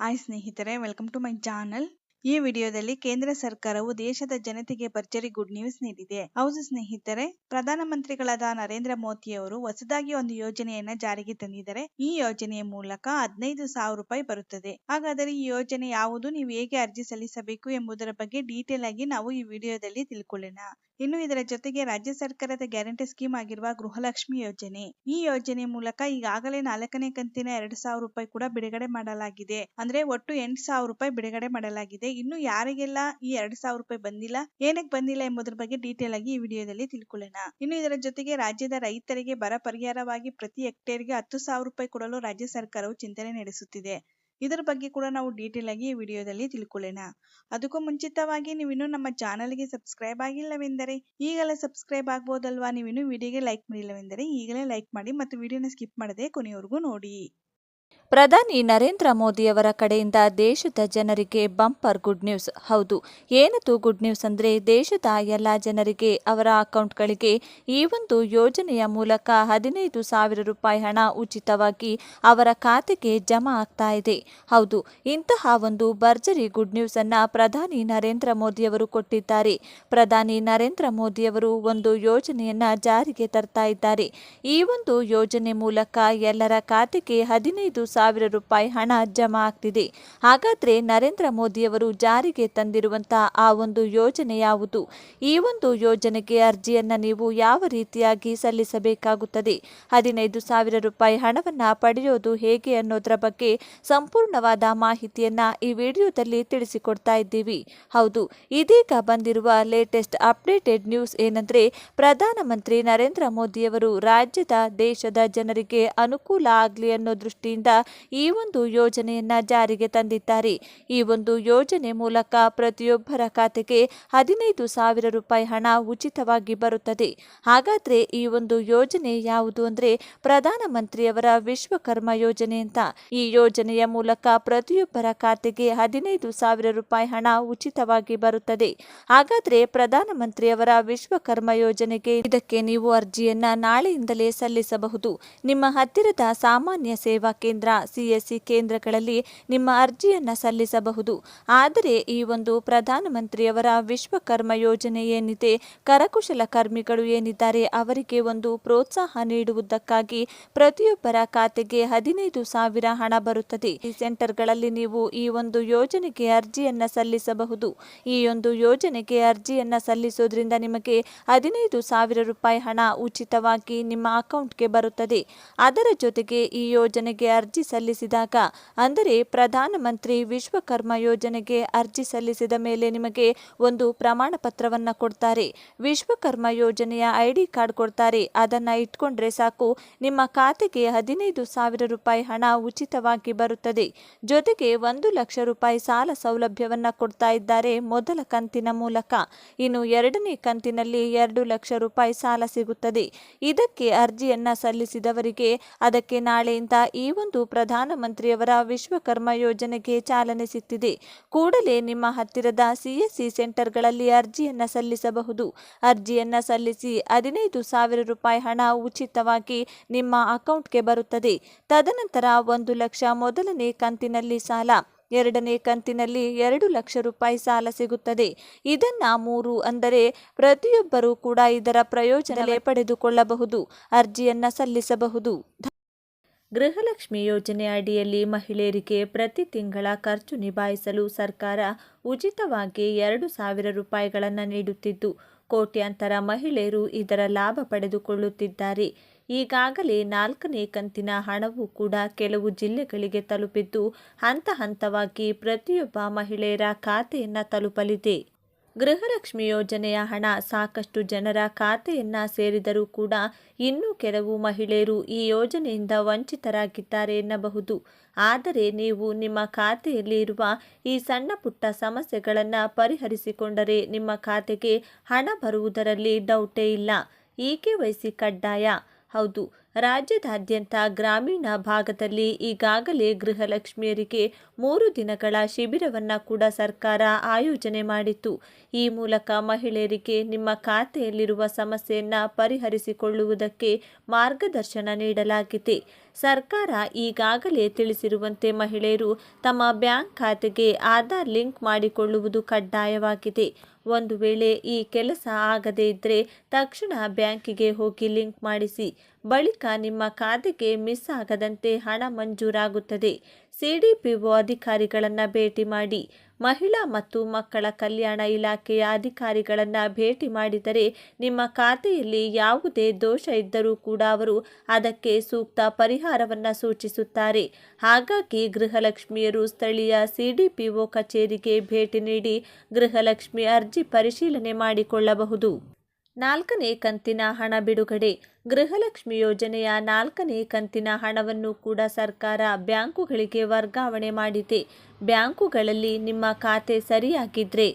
Hi ಸ್ನೇಹಿತರೆ welcome to my channel ಈ ವಿಡಿಯೋದಲ್ಲಿ ಕೇಂದ್ರ ಸರ್ಕಾರವು ದೇಶದ ಜನತೆಗೆ ಭರ್ಜರಿ ಗುಡ್ ನ್ಯೂಸ್ ನೀಡಿದೆ. ಹೌದು ಸ್ನೇಹಿತರೆ, ಪ್ರಧಾನಮಂತ್ರಿಗಳಾದ ನರೇಂದ್ರ ಮೋದಿ ಅವರು ಹೊಸದಾಗಿ ಒಂದು ಯೋಜನೆಯನ್ನ ಜಾರಿಗೆ ತಂದಿದ್ದಾರೆ. ಈ ಯೋಜನೆಯ ಮೂಲಕ ಹದಿನೈದು ಸಾವಿರ ರೂಪಾಯಿ ಬರುತ್ತದೆ. ಹಾಗಾದರೆ ಈ ಯೋಜನೆ ಯಾವುದು? ನೀವು ಹೇಗೆ ಅರ್ಜಿ ಸಲ್ಲಿಸಬೇಕು ಎಂಬುದರ ಬಗ್ಗೆ ಡೀಟೇಲ್ ಆಗಿ ನಾವು ಈ ವಿಡಿಯೋದಲ್ಲಿ ತಿಳ್ಕೊಳ್ಳೋಣ. ಇನ್ನು ಇದರ ಜೊತೆಗೆ ರಾಜ್ಯ ಸರ್ಕಾರದ ಗ್ಯಾರಂಟಿ ಸ್ಕೀಮ್ ಆಗಿರುವ ಗೃಹಲಕ್ಷ್ಮಿ ಯೋಜನೆ. ಈ ಯೋಜನೆ ಮೂಲಕ ಈಗಾಗಲೇ ನಾಲ್ಕನೇ ಕಂತಿನ ಎರಡು ಸಾವಿರ ರೂಪಾಯಿ ಕೂಡ ಬಿಡುಗಡೆ ಮಾಡಲಾಗಿದೆ. ಅಂದ್ರೆ ಒಟ್ಟು ಎಂಟು ಸಾವಿರ ರೂಪಾಯಿ ಬಿಡುಗಡೆ ಮಾಡಲಾಗಿದೆ. ಇನ್ನು ಯಾರಿಗೆಲ್ಲ ಈ ಎರಡ್ ಸಾವಿರ ರೂಪಾಯಿ ಬಂದಿಲ್ಲ, ಏನಕ್ಕೆ ಬಂದಿಲ್ಲ ಎಂಬುದರ ಬಗ್ಗೆ ಡೀಟೇಲ್ ಆಗಿ ಈ ವಿಡಿಯೋದಲ್ಲಿ ತಿಳ್ಕೊಳ್ಳೋಣ. ಇನ್ನು ಇದರ ಜೊತೆಗೆ ರಾಜ್ಯದ ರೈತರಿಗೆ ಬರ ಪರಿಹಾರವಾಗಿ ಪ್ರತಿ ಹೆಕ್ಟೇರ್ಗೆ ಹತ್ತು ಸಾವಿರ ರೂಪಾಯಿ ಕೊಡಲು ರಾಜ್ಯ ಸರ್ಕಾರವು ಚಿಂತನೆ ನಡೆಸುತ್ತಿದೆ. ಇದರ ಬಗ್ಗೆ ಕೂಡ ನಾವು ಡೀಟೇಲ್ ಆಗಿ ಈ ವಿಡಿಯೋದಲ್ಲಿ ತಿಳ್ಕೊಳ್ಳೋಣ. ಅದಕ್ಕೂ ಮುಂಚಿತವಾಗಿ ನೀವು ಇನ್ನೂ ನಮ್ಮ ಚಾನಲ್ಗೆ ಸಬ್ಸ್ಕ್ರೈಬ್ ಆಗಿಲ್ಲವೆಂದರೆ ಈಗಲೇ ಸಬ್ಸ್ಕ್ರೈಬ್ ಆಗ್ಬೋದಲ್ವಾ? ನೀವು ಇನ್ನೂ ವಿಡಿಯೋಗೆ ಲೈಕ್ ಮಾಡಿಲ್ಲವೆಂದರೆ ಈಗಲೇ ಲೈಕ್ ಮಾಡಿ ಮತ್ತು ವಿಡಿಯೋನ ಸ್ಕಿಪ್ ಮಾಡದೆ ಕೊನೆಯವರೆಗೂ ನೋಡಿ. ಪ್ರಧಾನಿ ನರೇಂದ್ರ ಮೋದಿಯವರ ಕಡೆಯಿಂದ ದೇಶದ ಜನರಿಗೆ ಬಂಪರ್ ಗುಡ್ ನ್ಯೂಸ್. ಹೌದು ಏನದು ಗುಡ್ ನ್ಯೂಸ್ ಅಂದರೆ ದೇಶದ ಎಲ್ಲ ಜನರಿಗೆ, ಅವರ ಅಕೌಂಟ್ಗಳಿಗೆ ಈ ಒಂದು ಯೋಜನೆಯ ಮೂಲಕ ಹದಿನೈದು ಸಾವಿರ ರೂಪಾಯಿ ಹಣ ಉಚಿತವಾಗಿ ಅವರ ಖಾತೆಗೆ ಜಮಾ ಆಗ್ತಾ ಇದೆ. ಹೌದು, ಇಂತಹ ಒಂದು ಭರ್ಜರಿ ಗುಡ್ ನ್ಯೂಸ್ ಅನ್ನ ಪ್ರಧಾನಿ ನರೇಂದ್ರ ಮೋದಿಯವರು ಕೊಟ್ಟಿದ್ದಾರೆ. ಪ್ರಧಾನಿ ನರೇಂದ್ರ ಮೋದಿಯವರು ಒಂದು ಯೋಜನೆಯನ್ನ ಜಾರಿಗೆ ತರ್ತಾ ಇದ್ದಾರೆ. ಈ ಒಂದು ಯೋಜನೆ ಮೂಲಕ ಎಲ್ಲರ ಖಾತೆಗೆ ಹದಿನೈದು ಸಾವಿರ ರೂಪಾಯಿ ಹಣ ಜಮಾ ಆಗ್ತಿದೆ. ಹಾಗಾದ್ರೆ ನರೇಂದ್ರ ಮೋದಿಯವರು ಜಾರಿಗೆ ತಂದಿರುವಂತಹ ಆ ಒಂದು ಯೋಜನೆ ಯಾವುದು? ಈ ಒಂದು ಯೋಜನೆಗೆ ಅರ್ಜಿಯನ್ನು ನೀವು ಯಾವ ರೀತಿಯಾಗಿ ಸಲ್ಲಿಸಬೇಕಾಗುತ್ತದೆ? ಹದಿನೈದು ಸಾವಿರ ರೂಪಾಯಿ ಹಣವನ್ನು ಪಡೆಯೋದು ಹೇಗೆ ಅನ್ನೋದರ ಬಗ್ಗೆ ಸಂಪೂರ್ಣವಾದ ಮಾಹಿತಿಯನ್ನು ಈ ವಿಡಿಯೋದಲ್ಲಿ ತಿಳಿಸಿಕೊಡ್ತಾ ಇದ್ದೀವಿ. ಹೌದು, ಇದೀಗ ಬಂದಿರುವ ಲೇಟೆಸ್ಟ್ ಅಪ್ಡೇಟೆಡ್ ನ್ಯೂಸ್ ಏನಂದ್ರೆ ಪ್ರಧಾನಮಂತ್ರಿ ನರೇಂದ್ರ ಮೋದಿಯವರು ರಾಜ್ಯದ ದೇಶದ ಜನರಿಗೆ ಅನುಕೂಲ ಆಗಲಿ ಅನ್ನೋ ದೃಷ್ಟಿಯಿಂದ ಈ ಒಂದು ಯೋಜನೆಯನ್ನ ಜಾರಿಗೆ ತಂದಿದ್ದಾರೆ. ಈ ಒಂದು ಯೋಜನೆ ಮೂಲಕ ಪ್ರತಿಯೊಬ್ಬರ ಖಾತೆಗೆ ಹದಿನೈದು ಸಾವಿರ ರೂಪಾಯಿ ಹಣ ಉಚಿತವಾಗಿ ಬರುತ್ತದೆ. ಹಾಗಾದ್ರೆ ಈ ಒಂದು ಯೋಜನೆ ಯಾವುದು ಅಂದ್ರೆ ಪ್ರಧಾನಮಂತ್ರಿಯವರ ವಿಶ್ವಕರ್ಮ ಯೋಜನೆ ಅಂತ. ಈ ಯೋಜನೆಯ ಮೂಲಕ ಪ್ರತಿಯೊಬ್ಬರ ಖಾತೆಗೆ ಹದಿನೈದು ಸಾವಿರ ರೂಪಾಯಿ ಹಣ ಉಚಿತವಾಗಿ ಬರುತ್ತದೆ. ಹಾಗಾದ್ರೆ ಪ್ರಧಾನಮಂತ್ರಿಯವರ ವಿಶ್ವಕರ್ಮ ಯೋಜನೆಗೆ ಇದಕ್ಕೆ ನೀವು ಅರ್ಜಿಯನ್ನ ನಾಳೆಯಿಂದಲೇ ಸಲ್ಲಿಸಬಹುದು. ನಿಮ್ಮ ಹತ್ತಿರದ ಸಾಮಾನ್ಯ ಸೇವಾ ಕೇಂದ್ರ ಸಿಎಸ್ಸಿ ಕೇಂದ್ರಗಳಲ್ಲಿ ನಿಮ್ಮ ಅರ್ಜಿಯನ್ನು ಸಲ್ಲಿಸಬಹುದು. ಆದರೆ ಈ ಒಂದು ಪ್ರಧಾನಮಂತ್ರಿಯವರ ವಿಶ್ವಕರ್ಮ ಯೋಜನೆ ಏನಿದೆ, ಕರಕುಶಲ ಕರ್ಮಿಗಳು ಏನಿದ್ದಾರೆ, ಅವರಿಗೆ ಒಂದು ಪ್ರೋತ್ಸಾಹ ನೀಡುವುದಕ್ಕಾಗಿ ಪ್ರತಿಯೊಬ್ಬರ ಖಾತೆಗೆ ಹದಿನೈದು ಸಾವಿರ ಹಣ ಬರುತ್ತದೆ. ಈ ಸೆಂಟರ್ಗಳಲ್ಲಿ ನೀವು ಈ ಒಂದು ಯೋಜನೆಗೆ ಅರ್ಜಿಯನ್ನ ಸಲ್ಲಿಸಬಹುದು. ಈ ಒಂದು ಯೋಜನೆಗೆ ಅರ್ಜಿಯನ್ನು ಸಲ್ಲಿಸೋದ್ರಿಂದ ನಿಮಗೆ ಹದಿನೈದು ಸಾವಿರ ರೂಪಾಯಿ ಹಣ ಉಚಿತವಾಗಿ ನಿಮ್ಮ ಅಕೌಂಟ್ಗೆ ಬರುತ್ತದೆ. ಅದರ ಜೊತೆಗೆ ಈ ಯೋಜನೆಗೆ ಅರ್ಜಿ ಸಲ್ಲಿಸಿದಾಗ, ಅಂದರೆ ಪ್ರಧಾನಮಂತ್ರಿ ವಿಶ್ವಕರ್ಮ ಯೋಜನೆಗೆ ಅರ್ಜಿ ಸಲ್ಲಿಸಿದ ಮೇಲೆ ನಿಮಗೆ ಒಂದು ಪ್ರಮಾಣ ಪತ್ರವನ್ನು ಕೊಡ್ತಾರೆ. ವಿಶ್ವಕರ್ಮ ಯೋಜನೆಯ ಐ ಡಿ ಕಾರ್ಡ್ ಕೊಡ್ತಾರೆ. ಅದನ್ನ ಇಟ್ಕೊಂಡ್ರೆ ಸಾಕು. ನಿಮ್ಮ ಖಾತೆಗೆ ಹದಿನೈದು ಸಾವಿರ ರೂಪಾಯಿ ಹಣ ಉಚಿತವಾಗಿ ಬರುತ್ತದೆ. ಜೊತೆಗೆ ಒಂದು ಲಕ್ಷ ರೂಪಾಯಿ ಸಾಲ ಸೌಲಭ್ಯವನ್ನ ಕೊಡ್ತಾ ಇದ್ದಾರೆ ಮೊದಲ ಕಂತಿನ ಮೂಲಕ. ಇನ್ನು ಎರಡನೇ ಕಂತಿನಲ್ಲಿ ಎರಡು ಲಕ್ಷ ರೂಪಾಯಿ ಸಾಲ ಸಿಗುತ್ತದೆ. ಇದಕ್ಕೆ ಅರ್ಜಿಯನ್ನ ಸಲ್ಲಿಸಿದವರಿಗೆ ಅದಕ್ಕೆ ನಾಳೆಯಿಂದ ಈ ಒಂದು ಪ್ರಧಾನಮಂತ್ರಿಯವರ ವಿಶ್ವಕರ್ಮ ಯೋಜನೆಗೆ ಚಾಲನೆ ಸಿಕ್ಕಿದೆ ಕೂಡಲೇ ನಿಮ್ಮ ಹತ್ತಿರದ ಸಿಎಸ್ಸಿ ಸೆಂಟರ್ಗಳಲ್ಲಿ ಅರ್ಜಿಯನ್ನ ಸಲ್ಲಿಸಬಹುದು. ಅರ್ಜಿಯನ್ನ ಸಲ್ಲಿಸಿ ಹದಿನೈದು ಸಾವಿರ ರೂಪಾಯಿ ಹಣ ಉಚಿತವಾಗಿ ನಿಮ್ಮ ಅಕೌಂಟ್ಗೆ ಬರುತ್ತದೆ. ತದನಂತರ ಒಂದು ಲಕ್ಷ ಮೊದಲನೇ ಕಂತಿನಲ್ಲಿ ಸಾಲ, ಎರಡನೇ ಕಂತಿನಲ್ಲಿ ಎರಡು ಲಕ್ಷ ರೂಪಾಯಿ ಸಾಲ ಸಿಗುತ್ತದೆ. ಇದನ್ನ ಮೂರು ಅಂದರೆ ಪ್ರತಿಯೊಬ್ಬರೂ ಕೂಡ ಇದರ ಪ್ರಯೋಜನ ಪಡೆದುಕೊಳ್ಳಬಹುದು. ಅರ್ಜಿಯನ್ನ ಸಲ್ಲಿಸಬಹುದು. ಗೃಹಲಕ್ಷ್ಮಿ ಯೋಜನೆ ಅಡಿಯಲ್ಲಿ ಮಹಿಳೆಯರಿಗೆ ಪ್ರತಿ ತಿಂಗಳ ಖರ್ಚು ನಿಭಾಯಿಸಲು ಸರ್ಕಾರ ಉಚಿತವಾಗಿ ಎರಡು ಸಾವಿರ ರೂಪಾಯಿಗಳನ್ನು ನೀಡುತ್ತಿದ್ದು, ಕೋಟ್ಯಾಂತರ ಮಹಿಳೆಯರು ಇದರ ಲಾಭ ಪಡೆದುಕೊಳ್ಳುತ್ತಿದ್ದಾರೆ. ಈಗಾಗಲೇ ನಾಲ್ಕನೇ ಕಂತಿನ ಹಣವು ಕೂಡ ಕೆಲವು ಜಿಲ್ಲೆಗಳಿಗೆ ತಲುಪಿದ್ದು, ಹಂತ ಹಂತವಾಗಿ ಪ್ರತಿಯೊಬ್ಬ ಮಹಿಳೆಯರ ಖಾತೆಯನ್ನು ತಲುಪಲಿದೆ. ಗೃಹಲಕ್ಷ್ಮಿ ಯೋಜನೆಯ ಹಣ ಸಾಕಷ್ಟು ಜನರ ಖಾತೆಯನ್ನ ಸೇರಿದರೂ ಕೂಡ ಇನ್ನೂ ಕೆಲವು ಮಹಿಳೆಯರು ಈ ಯೋಜನೆಯಿಂದ ವಂಚಿತರಾಗಿದ್ದಾರೆ ಎನ್ನಬಹುದು. ಆದರೆ ನೀವು ನಿಮ್ಮ ಖಾತೆಯಲ್ಲಿ ಇರುವ ಈ ಸಣ್ಣ ಪುಟ್ಟ ಸಮಸ್ಯೆಗಳನ್ನು ಪರಿಹರಿಸಿಕೊಂಡರೆ ನಿಮ್ಮ ಖಾತೆಗೆ ಹಣ ಬರುವುದರಲ್ಲಿ ಡೌಟೇ ಇಲ್ಲ. ಈ ಕೆ ಕಡ್ಡಾಯ. ಹೌದು ರಾಜ್ಯದಾದ್ಯಂತ ಗ್ರಾಮೀಣ ಭಾಗದಲ್ಲಿ ಈಗಾಗಲೇ ಗೃಹಲಕ್ಷ್ಮಿಯರಿಗೆ ಮೂರು ದಿನಗಳ ಶಿಬಿರವನ್ನು ಕೂಡ ಸರ್ಕಾರ ಆಯೋಜನೆ ಮಾಡಿತ್ತು. ಈ ಮೂಲಕ ಮಹಿಳೆಯರಿಗೆ ನಿಮ್ಮ ಖಾತೆಯಲ್ಲಿರುವ ಸಮಸ್ಯೆಯನ್ನು ಪರಿಹರಿಸಿಕೊಳ್ಳುವುದಕ್ಕೆ ಮಾರ್ಗದರ್ಶನ ನೀಡಲಾಗಿದೆ. ಸರ್ಕಾರ ಈಗಾಗಲೇ ತಿಳಿಸಿರುವಂತೆ ಮಹಿಳೆಯರು ತಮ್ಮ ಬ್ಯಾಂಕ್ ಖಾತೆಗೆ ಆಧಾರ್ ಲಿಂಕ್ ಮಾಡಿಕೊಳ್ಳುವುದು ಕಡ್ಡಾಯವಾಗಿದೆ. ಒಂದು ವೇಳೆ ಈ ಕೆಲಸ ಆಗದೇ ಇದ್ದರೆ ತಕ್ಷಣ ಬ್ಯಾಂಕಿಗೆ ಹೋಗಿ ಲಿಂಕ್ ಮಾಡಿಸಿ. ಬಳಿಕ ನಿಮ್ಮ ಖಾತೆಗೆ ಮಿಸ್ ಆಗದಂತೆ ಹಣ ಮಂಜೂರಾಗುತ್ತದೆ. ಸಿಡಿಪಿಒ ಅಧಿಕಾರಿಗಳನ್ನು ಭೇಟಿ ಮಾಡಿ. ಮಹಿಳಾ ಮತ್ತು ಮಕ್ಕಳ ಕಲ್ಯಾಣ ಇಲಾಖೆಯ ಅಧಿಕಾರಿಗಳನ್ನು ಭೇಟಿ ಮಾಡಿದರೆ ನಿಮ್ಮ ಖಾತೆಯಲ್ಲಿ ಯಾವುದೇ ದೋಷ ಇದ್ದರೂ ಕೂಡ ಅವರು ಅದಕ್ಕೆ ಸೂಕ್ತ ಪರಿಹಾರವನ್ನು ಸೂಚಿಸುತ್ತಾರೆ. ಹಾಗಾಗಿ ಗೃಹಲಕ್ಷ್ಮಿಯರು ಸ್ಥಳೀಯ ಸಿಡಿಪಿಒ ಕಚೇರಿಗೆ ಭೇಟಿ ನೀಡಿ ಗೃಹಲಕ್ಷ್ಮಿ ಅರ್ಜಿ ಪರಿಶೀಲನೆ ಮಾಡಿಕೊಳ್ಳಬಹುದು. ನಾಲ್ಕನೇ ಕಂತಿನ ಹಣ ಬಿಡುಗಡೆ. ಗೃಹಲಕ್ಷ್ಮಿ ಯೋಜನೆಯ ನಾಲ್ಕನೇ ಕಂತಿನ ಹಣವನ್ನು ಕೂಡ ಸರ್ಕಾರ ಬ್ಯಾಂಕುಗಳಿಗೆ ವರ್ಗಾವಣೆ ಮಾಡಿದೆ. ಬ್ಯಾಂಕುಗಳಲ್ಲಿ ನಿಮ್ಮ ಖಾತೆ ಸರಿಯಾಗಿದ್ರೆ,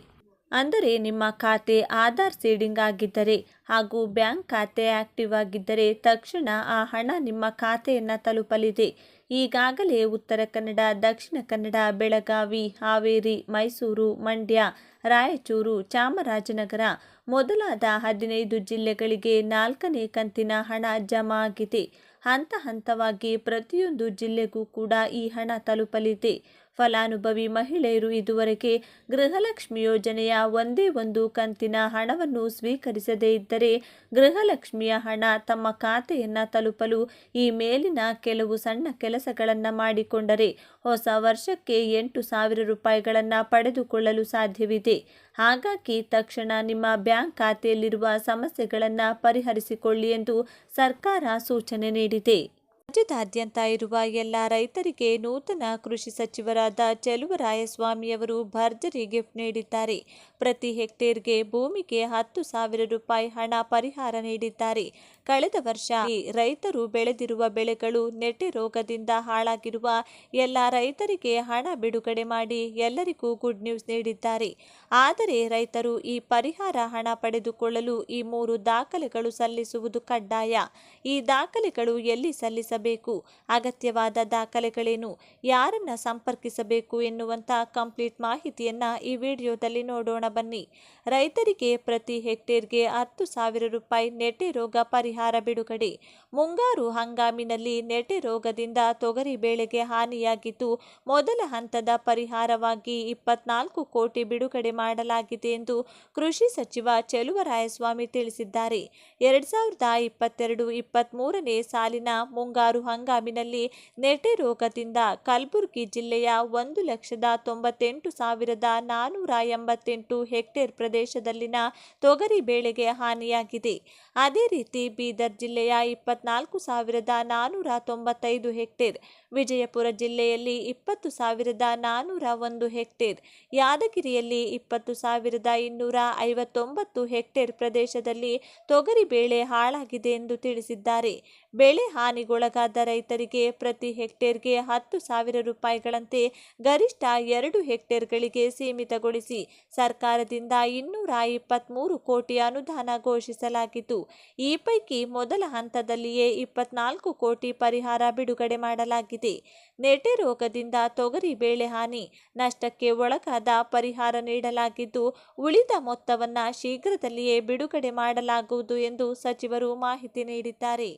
ಅಂದರೆ ನಿಮ್ಮ ಖಾತೆ ಆಧಾರ್ ಸೀಡಿಂಗ್ ಆಗಿದ್ದರೆ ಹಾಗೂ ಬ್ಯಾಂಕ್ ಖಾತೆ ಆಕ್ಟಿವ್ ಆಗಿದ್ದರೆ ತಕ್ಷಣ ಆ ಹಣ ನಿಮ್ಮ ಖಾತೆಯನ್ನು ತಲುಪಲಿದೆ. ಈಗಾಗಲೇ ಉತ್ತರ ಕನ್ನಡ, ದಕ್ಷಿಣ ಕನ್ನಡ, ಬೆಳಗಾವಿ, ಹಾವೇರಿ, ಮೈಸೂರು, ಮಂಡ್ಯ, ರಾಯಚೂರು, ಚಾಮರಾಜನಗರ ಮೊದಲಾದ ಹದಿನೈದು ಜಿಲ್ಲೆಗಳಿಗೆ ನಾಲ್ಕನೇ ಕಂತಿನ ಹಣ ಜಮಾ ಆಗಿದೆ. ಹಂತ ಹಂತವಾಗಿ ಪ್ರತಿಯೊಂದು ಜಿಲ್ಲೆಗೂ ಕೂಡ ಈ ಹಣ ತಲುಪಲಿದೆ. ಫಲಾನುಭವಿ ಮಹಿಳೆಯರು ಇದುವರೆಗೆ ಗೃಹಲಕ್ಷ್ಮಿ ಯೋಜನೆಯ ಒಂದೇ ಒಂದು ಕಂತಿನ ಹಣವನ್ನು ಸ್ವೀಕರಿಸದೇ ಇದ್ದರೆ ಗೃಹಲಕ್ಷ್ಮಿಯ ಹಣ ತಮ್ಮ ಖಾತೆಯನ್ನು ತಲುಪಲು ಈ ಮೇಲಿನ ಕೆಲವು ಸಣ್ಣ ಕೆಲಸಗಳನ್ನು ಮಾಡಿಕೊಂಡರೆ ಹೊಸ ವರ್ಷಕ್ಕೆ ಎಂಟು ಸಾವಿರ ರೂಪಾಯಿಗಳನ್ನು ಪಡೆದುಕೊಳ್ಳಲು ಸಾಧ್ಯವಿದೆ. ಹಾಗಾಗಿ ತಕ್ಷಣ ನಿಮ್ಮ ಬ್ಯಾಂಕ್ ಖಾತೆಯಲ್ಲಿರುವ ಸಮಸ್ಯೆಗಳನ್ನು ಪರಿಹರಿಸಿಕೊಳ್ಳಿ ಎಂದು ಸರ್ಕಾರ ಸೂಚನೆ ನೀಡಿದೆ. ರಾಜ್ಯದಾದ್ಯಂತ ಇರುವ ಎಲ್ಲ ರೈತರಿಗೆ ನೂತನ ಕೃಷಿ ಸಚಿವರಾದ ಚೆಲುವರಾಯಸ್ವಾಮಿಯವರು ಭರ್ಜರಿ ಗಿಫ್ಟ್ ನೀಡಿದ್ದಾರೆ. ಪ್ರತಿ ಹೆಕ್ಟೇರ್ಗೆ ಭೂಮಿಗೆ ಹತ್ತು ಸಾವಿರ ರೂಪಾಯಿ ಹಣ ಪರಿಹಾರ ನೀಡಿದ್ದಾರೆ. ಕಳೆದ ವರ್ಷ ರೈತರು ಬೆಳೆದಿರುವ ಬೆಳೆಗಳು ನೆಟ್ಟೆ ರೋಗದಿಂದ ಹಾಳಾಗಿರುವ ಎಲ್ಲ ರೈತರಿಗೆ ಹಣ ಬಿಡುಗಡೆ ಮಾಡಿ ಎಲ್ಲರಿಗೂ ಗುಡ್ ನ್ಯೂಸ್ ನೀಡಿದ್ದಾರೆ. ಆದರೆ ರೈತರು ಈ ಪರಿಹಾರ ಹಣ ಪಡೆದುಕೊಳ್ಳಲು ಈ ಮೂರು ದಾಖಲೆಗಳು ಸಲ್ಲಿಸುವುದು ಕಡ್ಡಾಯ. ಈ ದಾಖಲೆಗಳು ಎಲ್ಲಿ ಸಲ್ಲಿಸಬೇಕು? ಅಗತ್ಯವಾದ ದಾಖಲೆಗಳೇನು? ಯಾರನ್ನ ಸಂಪರ್ಕಿಸಬೇಕು ಎನ್ನುವಂಥ ಕಂಪ್ಲೀಟ್ ಮಾಹಿತಿಯನ್ನ ಈ ವಿಡಿಯೋದಲ್ಲಿ ನೋಡೋಣ ಬನ್ನಿ. ರೈತರಿಗೆ ಪ್ರತಿ ಹೆಕ್ಟೇರ್ಗೆ ಹತ್ತು ಸಾವಿರ ರೂಪಾಯಿ ನೆಟೆ ರೋಗ ಪರಿಹಾರ ಬಿಡುಗಡೆ. ಮುಂಗಾರು ಹಂಗಾಮಿನಲ್ಲಿ ನೆಟೆ ರೋಗದಿಂದ ತೊಗರಿ ಬೆಳೆಗೆ ಹಾನಿಯಾಗಿದ್ದು, ಮೊದಲ ಹಂತದ ಪರಿಹಾರವಾಗಿ ಇಪ್ಪತ್ನಾಲ್ಕು ಕೋಟಿ ಬಿಡುಗಡೆ ಮಾಡಲಾಗಿದೆ ಎಂದು ಕೃಷಿ ಸಚಿವ ಚೆಲುವರಾಯಸ್ವಾಮಿ ತಿಳಿಸಿದ್ದಾರೆ. ಎರಡ್ ಸಾವಿರದ ಇಪ್ಪತ್ತೆರಡು ಇಪ್ಪತ್ತ್ಮೂರನೇ ಸಾಲಿನ ಮುಂಗಾರು ಹಂಗಾಮಿನಲ್ಲಿ ನೆಟೆ ರೋಗದಿಂದ ಕಲಬುರಗಿ ಜಿಲ್ಲೆಯ ಒಂದು ಲಕ್ಷದ ತೊಂಬತ್ತೆಂಟು ಸಾವಿರದ ನಾನ್ನೂರ ಎಂಬತ್ತೆಂಟು ಹೆಕ್ಟೇರ್ ಪ್ರದೇಶದಲ್ಲಿನ ತೊಗರಿ ಬೆಳೆಗೆ ಹಾನಿಯಾಗಿದೆ. ಅದೇ ರೀತಿ ಬೀದರ್ ಜಿಲ್ಲೆಯ ಇಪ್ಪತ್ನಾಲ್ಕು ಸಾವಿರದ ನಾನ್ನೂರ ತೊಂಬತ್ತೈದು ಹೆಕ್ಟೇರ್, ವಿಜಯಪುರ ಜಿಲ್ಲೆಯಲ್ಲಿ ಇಪ್ಪತ್ತು ಸಾವಿರದ ನಾನ್ನೂರ ಒಂದು ಹೆಕ್ಟೇರ್, ಯಾದಗಿರಿಯಲ್ಲಿ ಇಪ್ಪತ್ತು ಸಾವಿರದ ಇನ್ನೂರ ಐವತ್ತೊಂಬತ್ತು ಹೆಕ್ಟೇರ್ ಪ್ರದೇಶದಲ್ಲಿ ತೊಗರಿ ಬೆಳೆ ಹಾಳಾಗಿದೆ ಎಂದು ತಿಳಿಸಿದ್ದಾರೆ. ಬೆಳೆ ಹಾನಿಗೊಳಗಾದ ರೈತರಿಗೆ ಪ್ರತಿ ಹೆಕ್ಟೇರ್ಗೆ ಹತ್ತು ಸಾವಿರ ರೂಪಾಯಿಗಳಂತೆ ಗರಿಷ್ಠ ಎರಡು ಹೆಕ್ಟೇರ್ಗಳಿಗೆ ಸೀಮಿತಗೊಳಿಸಿ ಸರ್ಕಾರದಿಂದ ಇನ್ನೂರ ಇಪ್ಪತ್ತ್ಮೂರು ಕೋಟಿ ಅನುದಾನ ಘೋಷಿಸಲಾಗಿತ್ತು ಈ ಪೈಕಿ ಮೊದಲ ಹಂತದಲ್ಲಿಯೇ ಇಪ್ಪತ್ನಾಲ್ಕು ಕೋಟಿ ಪರಿಹಾರ ಬಿಡುಗಡೆ ಮಾಡಲಾಗಿದೆ. ನೆಟೆ ರೋಗದಿಂದ ತೊಗರಿ ಬೆಳೆ ಹಾನಿ, ನಷ್ಟಕ್ಕೆ ಒಳಗಾದ ಪರಿಹಾರ ನೀಡಲಾಗಿದ್ದು, ಉಳಿದ ಮೊತ್ತವನ್ನು ಶೀಘ್ರದಲ್ಲಿಯೇ ಬಿಡುಗಡೆ ಮಾಡಲಾಗುವುದು ಎಂದು ಸಚಿವರು ಮಾಹಿತಿ ನೀಡಿದ್ದಾರೆ.